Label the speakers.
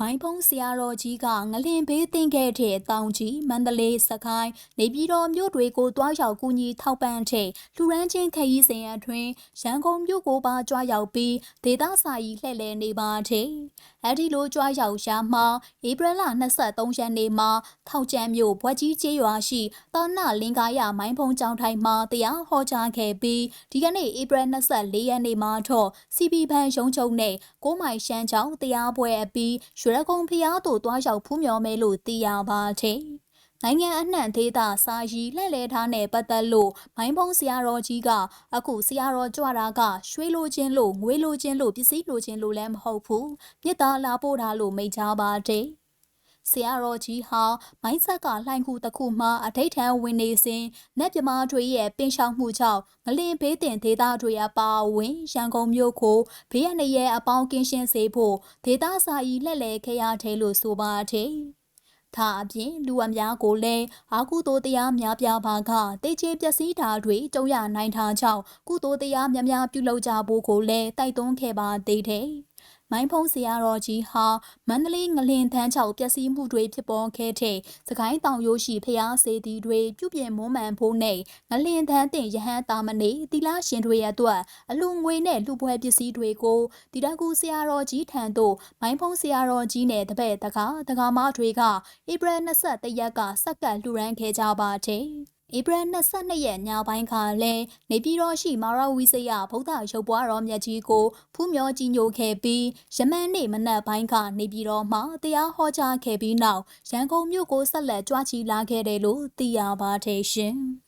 Speaker 1: မိုင်းဖုံးဆရာတော်ကြီးကငလင်ဘေးတင်ခဲ့တဲ့တောင်ကြီးမန္တလေးစကိုင်းနေပြည်တော်မြို့တွေကိုတွားရောက်ကူညီထောက်ပံ့တဲ့လူရန်ချင်းခရီးစဉ်အတွင်းရန်ကုန်မြို့ကိုပါကြွားရောက်ပြီးဒေသစာကြီးလှည့်လည်နေပါတယ်။အဲဒီလိုကြွားရောက်ရာမှာဧပြီလ23ရက်နေ့မှာထောက်ကျမ်းမြို့ဘွက်ကြီးကျေးရွာရှိတောနလင်္ကာရမိုင်းဖုံးကျောင်းထိုင်မှာတရားဟောကြားခဲ့ပြီးဒီကနေ့ဧပြီ24ရက်နေ့မှာတော့စီပီဘန်ရုံးချုပ်နဲ့ကိုမိုင်ရှမ်းချောင်းတရားပွဲအပြီးရွှေရကုံဖျားသို့တွားရောက်ဖူးမြော်မယ်လို့သိရပါတယ်။နိုင်ငံအနှံ့သေးတာစာရီလှည့်လဲထားနဲ့ပတ်သက်လို့မိုင်းဖုံးဆရာတော်ကြီးကအခုဆရာတော်ကြွတာကရွှေလိုခြင်းလို့ငွေလိုခြင်းလို့ပစ္စည်းလိုခြင်းလို့လည်းမဟုတ်ဘူးမြစ်သားလာပို့တာလို့မိန့်ကြားပါတယ် ဆရာတော်ကြီးဟာမိုင်းဆက်ကလှိုင်ခုတစ်ခုမှအထိတ်ထန်ဝင်နေစဉ်နက်ပြမားတွေရဲ့ပင်ရှောင်မှုကြောင့်ငလင်ဘေးတင်ဒေသတွေအပါအဝင်ရန်ကုန်မြို့ကိုဘေးရန်ရဲ့အပေါင်းကင်းရှင်းစေဖို့ဒေသစာကြီးလှည့်လည်ခဲ့ရတယ်လို့ဆိုပါတယ်။ဒါအပြင်လူအများကိုလည်းအာကုသိုလ်တရားများပြားပါကတေချေပျက်စီးတာတွေကြုံရနိုင်တာကြောင့်ကုသိုလ်တရားများများပြုလုပ်ကြဖို့ကိုလည်းတိုက်တွန်းခဲ့ပါသေးတယ်။ မိုင်းဖုံးဆရာတော်ကြီးဟာမန္တလေးငလင်ထန်းချောက်ပျက်စီးမှုတွေဖြစ်ပေါ်ခဲ့တဲ့စကိုင်းတောင်ရိုးရှိဖျားစေတီတွေပြုပြင်မွမ်းမံဖို့နဲ့ငလင်ထန်းတင်ရဟန်းတာမဏေတီလာရှင်တွေအတွက်အလူငွေနဲ့လူပွဲပစ္စည်းတွေကိုတီတကူဆရာတော်ကြီးထံသို့မိုင်းဖုံးဆရာတော်ကြီးနဲ့တပည့်တကားတကားမတွေကဧပြီ23ရက်ကစက္ကန့်လှူရန်ခဲ့ကြပါတယ်။ ဧပြီ22ရက်ညပိုင်းကလည်းနေပြည်တော်ရှိမာရဝီစရဗုဒ္ဓရုပ်ပွားတော်မြတ်ကြီးကိုဖူးမြော်ကြီးညိုခဲ့ပြီးယမန်နေ့မနက်ပိုင်းကနေပြည်တော်မှာတရားဟောကြားခဲ့ပြီးနောက်ရန်ကုန်မြို့ကိုဆက်လက်ကြွားချီလာခဲ့တယ်လို့သိရပါတယ်ရှင်။